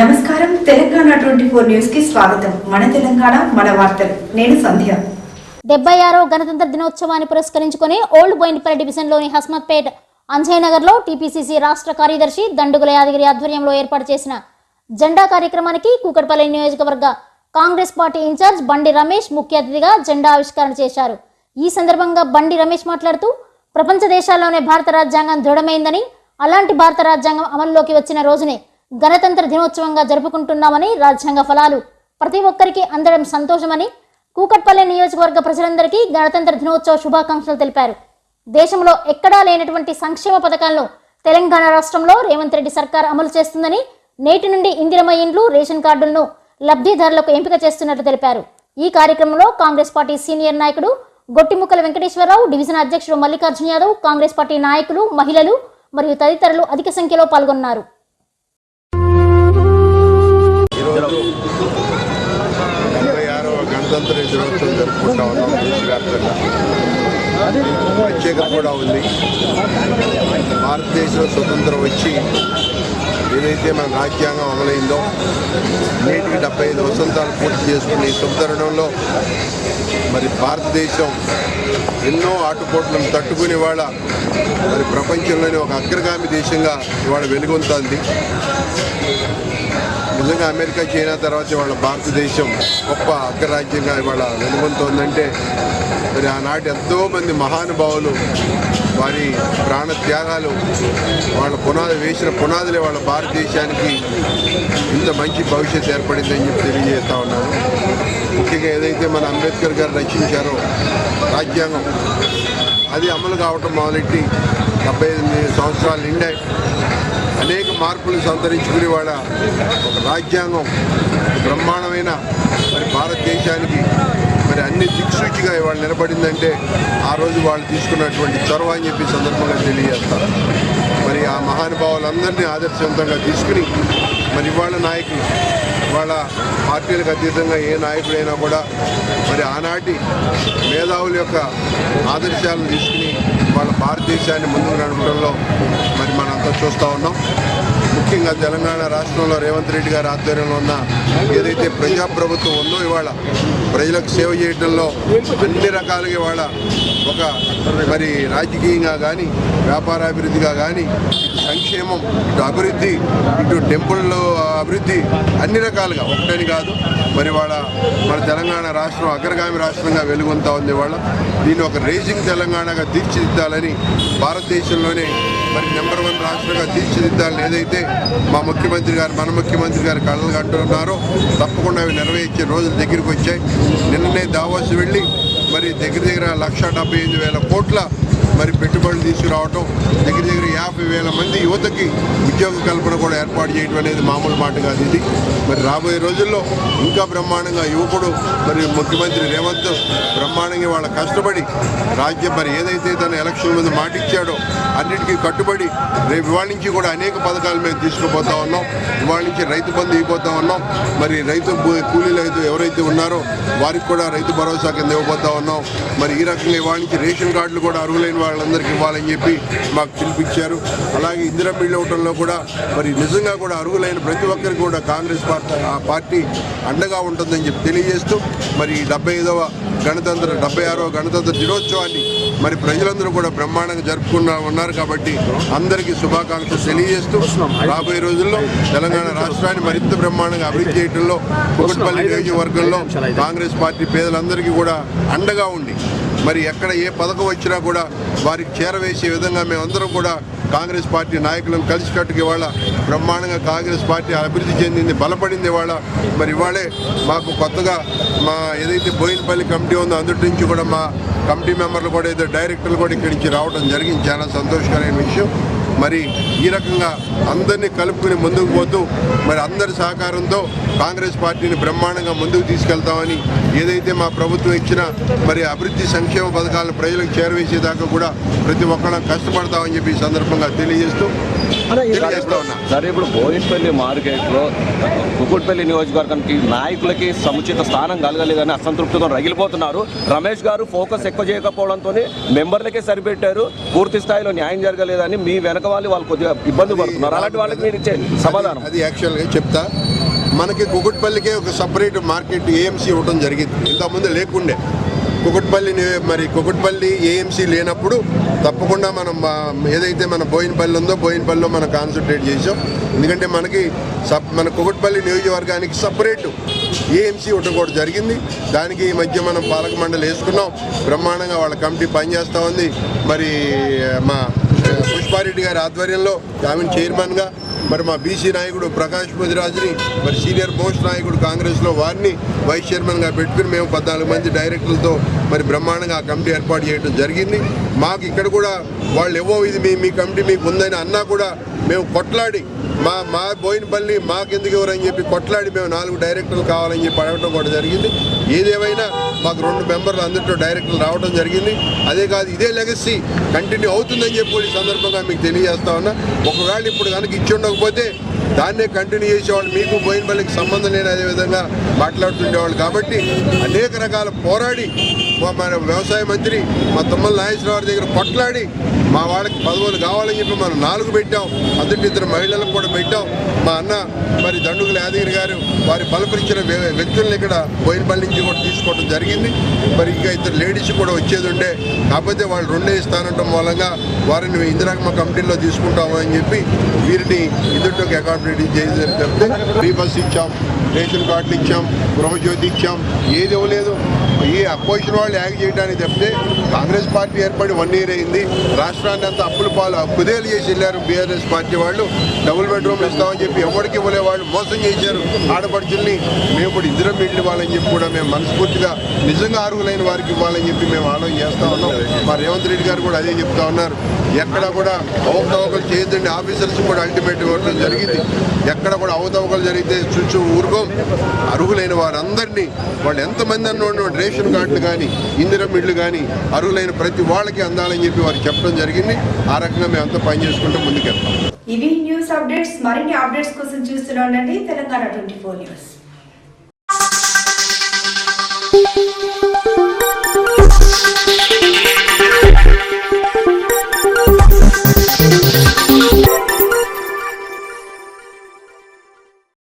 నమస్కారం. Telangana twenty four న్యూస్కి స్వాగతం. మన తెలంగాణ మన వార్తలు. నేను సంధ్య. డెబ్బై ఆరో గణతంత్ర దినోత్సవాన్ని పురస్కరించుకొని ఓల్డ్ బోయినపల్లి డివిజన్లోని హస్మత్పేట్ అంజయ్లో టీపీసీసీ రాష్ట్ర కార్యదర్శి దండుగుల యాదగిరి ఆధ్వర్యంలో ఏర్పాటు చేసిన జెండా కార్యక్రమానికి కూకట్పల్లి నియోజకవర్గ కాంగ్రెస్ పార్టీ ఇన్ఛార్జ్ బండి రమేష్ ముఖ్య అతిథిగా జెండా ఆవిష్కరణ చేశారు. ఈ సందర్భంగా బండి రమేష్ మాట్లాడుతూ ప్రపంచ దేశాల్లోనే భారత రాజ్యాంగం దృఢమైందని అలాంటి భారత రాజ్యాంగం అమల్లోకి వచ్చిన రోజునే గణతంత్ర దినోత్సవంగా జరుపుకుంటున్నామని రాజ్యాంగ ఫలాలు. ప్రతి ఒక్కరికి అందడం సంతోషమని కూకట్పల్లి నియోజకవర్గ ప్రజలందరికీ గణతంత్ర దినోత్సవ శుభాకాంక్షలు తెలిపారు. దేశంలో ఎక్కడా లేనటువంటి సంక్షేమ పథకాలను తెలంగాణ రాష్ట్రంలో రేవంత్ రెడ్డి సర్కార్ అమలు చేస్తుందని నేటి నుండి ఇందిరమ ఇండ్లు రేషన్ కార్డులను లబ్ధిదారులకు ఎంపిక చేస్తున్నట్టు తెలిపారు. ఈ కార్యక్రమంలో కాంగ్రెస్ పార్టీ సీనియర్ నాయకుడు గొట్టిముక్కల వెంకటేశ్వరరావు డివిజన్ అధ్యక్షుడు మల్లికార్జున యాదవ్ కాంగ్రెస్ పార్టీ నాయకులు మహిళలు మరియు తదితరులు అధిక సంఖ్యలో పాల్గొన్నారు. ప్రత్యేకత ఉంది. భారతదేశంలో స్వతంత్రం వచ్చి ఏదైతే మన రాజ్యాంగం అమలైందో నేటికి డెబ్బై ఐదు వసంతాలు పూర్తి చేసుకుని ఈ మరి భారతదేశం ఎన్నో ఆటుపోట్లను తట్టుకుని ఇవాళ మరి ప్రపంచంలోని ఒక అగ్రగామి దేశంగా ఇవాళ వెలుగొందుతుంది నిజంగా అమెరికా చైనా తర్వాత ఇవాళ భారతదేశం గొప్ప అగ్రరాజ్యంగా ఇవాళ వెలుగొంతోందంటే మరి ఆనాటి ఎంతో మంది మహానుభావులు వారి ప్రాణ త్యాగాలు వాళ్ళ పునాది వేసిన పునాదులే వాళ్ళ భారతదేశానికి ఇంత మంచి భవిష్యత్తు ఏర్పడిందని చెప్పి తెలియజేస్తా ఉన్నాను. ముఖ్యంగా ఏదైతే మన అంబేద్కర్ గారు రచించారో రాజ్యాంగం అది అమలు కావటం మొదలెట్టి డెబ్బై ఎనిమిది సంవత్సరాలు నిండాయి. అనేక మార్పులు సంతరించుకుని వాళ్ళ ఒక రాజ్యాంగం బ్రహ్మాండమైన మరి భారతదేశానికి మరి అన్ని దిక్సూచిగా ఇవాళ నిలబడిందంటే ఆ రోజు వాళ్ళు తీసుకున్నటువంటి చొరవ అని చెప్పి సందర్భంగా తెలియజేస్తారు. మరి ఆ మహానుభావులందరినీ ఆదర్శవంతంగా తీసుకుని మరి ఇవాళ నాయకులు ఇవాళ పార్టీలకు అతీతంగా ఏ నాయకుడైనా కూడా మరి ఆనాటి మేధావుల యొక్క ఆదర్శాలను తీసుకుని వాళ్ళ భారతదేశాన్ని ముందుకు నడపడంలో మరి చూస్తూ ఉన్నాం ముఖ్యంగా తెలంగాణ రాష్ట్రంలో రేవంత్ రెడ్డి గారి ఆధ్వర్యంలో ఉన్న ఏదైతే ప్రజాప్రభుత్వం ఉందో ఇవాళ ప్రజలకు సేవ చేయడంలో అన్ని రకాలుగా ఇవాళ ఒక మరి రాజకీయంగా కానీ వ్యాపారాభివృద్ధిగా కానీ సంక్షేమం ఇటు అభివృద్ధి ఇటు టెంపుల్లో అభివృద్ధి అన్ని రకాలుగా ఒకటని కాదు మరి వాళ్ళ మన తెలంగాణ రాష్ట్రం అగ్రగామి రాష్ట్రంగా వెలుగొంతా ఉంది వాళ్ళ దీన్ని ఒక రేజింగ్ తెలంగాణగా తీర్చిదిద్దాలని భారతదేశంలోనే మరి నెంబర్ వన్ రాష్ట్రంగా తీర్చిదిద్దాలని ఏదైతే మా ముఖ్యమంత్రి గారు మన ముఖ్యమంత్రి గారు కళలు కట్టున్నారు తప్పకుండా అవి నెరవేర్చే రోజులు దగ్గరికి వచ్చాయి. నిన్ననే దావాస్ వెళ్ళి మరి దగ్గర దగ్గర లక్ష డెబ్బై ఎనిమిది వేల కోట్ల మరి పెట్టుబడులు తీసుకురావటం దగ్గర దగ్గర యాభై వేల మంది యువతకి ఉద్యోగ కల్పన కూడా ఏర్పాటు చేయడం అనేది మామూలు మాట కాదు ఇది. మరి రాబోయే రోజుల్లో ఇంకా బ్రహ్మాండంగా యువకుడు మరి ముఖ్యమంత్రి రేవంత్ బ్రహ్మాండంగా వాళ్ళ కష్టపడి రాజ్యం మరి ఏదైతే తన ఎలక్షన్ ముందు మాట ఇచ్చాడో అన్నిటికీ కట్టుబడి రేపు ఇవాళ నుంచి కూడా అనేక పథకాలు మేము తీసుకుపోతా ఉన్నాం. ఇవాళ నుంచి రైతు బంధు ఇవ్వబోతా ఉన్నాం. మరి రైతు కూలీలు అయితే ఎవరైతే ఉన్నారో వారికి కూడా రైతు భరోసా కింద ఇవ్వబోతా ఉన్నాం. మరి ఈ రకంగా ఇవాళ నుంచి రేషన్ కార్డులు కూడా అర్హులైన వాళ్ళందరికీ ఇవ్వాలని చెప్పి మాకు పిలిపించారు. అలాగే ఇందిరా బిల్లు ఇవ్వడంలో కూడా మరి నిజంగా కూడా అర్హులైన ప్రతి ఒక్కరికి కూడా కాంగ్రెస్ పార్టీ ఆ పార్టీ అండగా ఉంటుందని చెప్పి తెలియజేస్తూ మరి డెబ్బై ఐదవ గణతంత్ర డెబ్బై ఆరవ గణతంత్ర దినోత్సవాన్ని మరి ప్రజలందరూ కూడా బ్రహ్మాండంగా జరుపుకున్న ఉన్నారు కాబట్టి అందరికీ శుభాకాంక్షలు తెలియజేస్తూ రాబోయే రోజుల్లో తెలంగాణ రాష్ట్రాన్ని మరింత బ్రహ్మాండంగా అభివృద్ధి చేయడంలో కుకట్పల్లి నియోజకవర్గంలో కాంగ్రెస్ పార్టీ పేదలందరికీ కూడా అండగా ఉండి మరి ఎక్కడ ఏ పథకం వచ్చినా కూడా వారికి చేరవేసే విధంగా మేమందరం కూడా కాంగ్రెస్ పార్టీ నాయకులను కలిసికట్టుకు ఇవాళ బ్రహ్మాండంగా కాంగ్రెస్ పార్టీ అభివృద్ధి చెందింది బలపడింది ఇవాళ. మరి ఇవాళే మాకు కొత్తగా మా ఏదైతే బోయినపల్లి కమిటీ ఉందో అందుటి నుంచి కూడా మా కమిటీ మెంబర్లు కూడా ఏదో డైరెక్టర్లు కూడా ఇక్కడి నుంచి రావడం జరిగింది. చాలా సంతోషకరమైన విషయం. మరి ఈ రకంగా అందరినీ కలుపుకుని ముందుకు పోతూ మరి అందరి సహకారంతో కాంగ్రెస్ పార్టీని బ్రహ్మాండంగా ముందుకు తీసుకెళ్తామని ఏదైతే మా ప్రభుత్వం ఇచ్చిన మరి అభివృద్ధి సంక్షేమ పథకాలను ప్రజలకు చేరవేసేదాకా కూడా ప్రతి ఒక్కళ్ళం కష్టపడతామని చెప్పి ఈ సందర్భంగా తెలియజేస్తూ సరే ఇప్పుడు బోయిన్పల్లి మార్కెట్లో కుకుట్పల్లి నియోజకవర్గానికి నాయకులకి సముచిత స్థానం కలగలేదని అసంతృప్తితో రగిలిపోతున్నారు. రమేష్ గారు ఫోకస్ ఎక్కువ చేయకపోవడంతో మెంబర్లకే సరిపెట్టారు. పూర్తి స్థాయిలో న్యాయం జరగలేదని మీ వెనక వాళ్ళు వాళ్ళు కొద్దిగా ఇబ్బంది పడుతున్నారు. అలాంటి వాళ్ళకి మీరు ఇచ్చే సమాధానం? అది యాక్చువల్గా చెప్తా. మనకి కుకుట్పల్లికే ఒక సపరేట్ మార్కెట్ ఏఎంసీ ఇవ్వడం జరిగింది. ఇంతకుముందు లేకుండే. కుకుట్పల్లి మరి కుకుట్పల్లి ఏఎంసీ లేనప్పుడు తప్పకుండా మనం ఏదైతే మన బోయినపల్లి ఉందో బోయినపల్లిలో మనం కాన్సన్ట్రేట్ చేసాం ఎందుకంటే మనకి సప్ మన కుకుట్పల్లి నియోజకవర్గానికి సపరేట్ ఏఎంసీ ఇవ్వడం కూడా జరిగింది. దానికి ఈ మధ్య మనం పాలక మండలి వేసుకున్నాం. బ్రహ్మాండంగా వాళ్ళ కమిటీ పనిచేస్తూ ఉంది. మరి మా పుష్పారెడ్డి గారి ఆధ్వర్యంలో ఆమెను చైర్మన్గా మరి మా బీసీ నాయకుడు ప్రకాష్ ముదిరాజుని మరి సీనియర్ మోస్ట్ నాయకుడు కాంగ్రెస్లో వారిని వైస్ చైర్మన్గా పెట్టుకుని మేము పద్నాలుగు మంది డైరెక్టర్లతో మరి బ్రహ్మాండంగా ఆ కమిటీ ఏర్పాటు చేయడం జరిగింది. మాకు ఇక్కడ కూడా వాళ్ళు ఏవో ఇది మీ మీ కమిటీ మీకు ఉందని అన్నా కూడా మేము కొట్లాడి మా మా బోయినపల్లి మాకెందుకు ఎవరని చెప్పి కొట్లాడి మేము నాలుగు డైరెక్టర్లు కావాలని చెప్పి అడగటం కూడా జరిగింది. ఏదేమైనా మాకు రెండు మెంబర్లు అందరితో డైరెక్టర్లు రావడం జరిగింది. అదే కాదు ఇదే లెగసీ కంటిన్యూ అవుతుందని చెప్పి ఈ సందర్భంగా మీకు తెలియజేస్తా ఉన్నా. ఒకవేళ ఇప్పుడు కనుక ఇచ్చి ఉండకపోతే దాన్నే కంటిన్యూ చేసేవాళ్ళు. మీకు బోయినపల్లికి సంబంధం లేని అదే విధంగా మాట్లాడుతుండేవాళ్ళు కాబట్టి అనేక రకాల పోరాడి మా- మన వ్యవసాయ మంత్రి మా తుమ్మల నాగేశ్వరరావు దగ్గర కొట్లాడి మా వాళ్ళకి పదవులు కావాలని చెప్పి మనం నాలుగు పెట్టాం. అందులో ఇద్దరు మహిళలకు కూడా పెట్టాం. మా అన్న మరి దండుగుల యాదగిరి గారు వారి బలపరిచిన వ్యక్తులను ఇక్కడ బోయినపల్లి నుంచి కూడా తీసుకోవడం జరిగింది. మరి ఇంకా ఇద్దరు లేడీస్ కూడా వచ్చేది ఉండే. కాకపోతే వాళ్ళు రెండే ఇస్తానంటం మూలంగా వారిని ఇందిరాగమ్మ కమిటీలో తీసుకుంటాము అని చెప్పి వీరిని ఇద్దరిలోకి అకామిడేట్ చేసి చెప్తే ఫ్రీ బస్ ఇచ్చాం రేషన్ కార్డులు ఇచ్చాం గృహజ్యోతి ఇచ్చాం ఏది ఇవ్వలేదు. ఈ అపోజిషన్ వాళ్ళు యాగ్ చేయడానికి చెప్తే కాంగ్రెస్ పార్టీ ఏర్పడి వన్ ఇయర్ అయింది. రాష్ట్రాన్ని అంతా అప్పుల పాలు కుదేలు చేసి వెళ్ళారు బీఆర్ఎస్ పార్టీ వాళ్ళు. డబుల్ బెడ్రూమ్లు ఇస్తామని చెప్పి ఎవరికి ఇవ్వలే వాళ్ళు మోసం చేశారు. ఆడపడుచుల్ని మేము ఇప్పుడు ఇద్దరం ఇళ్ళు ఇవ్వాలని చెప్పి కూడా మేము మనస్ఫూర్తిగా నిజంగా అర్హులైన వారికి ఇవ్వాలని చెప్పి మేము ఆలోచన చేస్తా ఉన్నాం. మా రేవంత్ రెడ్డి గారు కూడా అదే చెప్తా ఉన్నారు. ఎక్కడ కూడా అవతవకలు చేయొద్దండి. ఆఫీసర్స్ కూడా అల్టిమేట్ ఇవ్వడం జరిగింది. ఎక్కడ కూడా అవతవకలు జరిగితే చుట్టూ ఊరుకో. ప్రభుత్వం అర్హులైన వారందరినీ వాళ్ళు ఎంతమంది అన్నవాడు రేషన్ కార్డులు కానీ ఇందిరం ఇళ్ళు కానీ అర్హులైన ప్రతి వాళ్ళకి అందాలని చెప్పి వారు చెప్పడం జరిగింది. ఆ రకంగా మేము అంతా పనిచేసుకుంటూ ముందుకెళ్తాం. ఇవి న్యూస్ అప్డేట్స్ మరిన్ని అప్డేట్స్ కోసం చూస్తూనే ఉండండి తెలంగాణ ట్వంటీ ఫోర్ న్యూస్.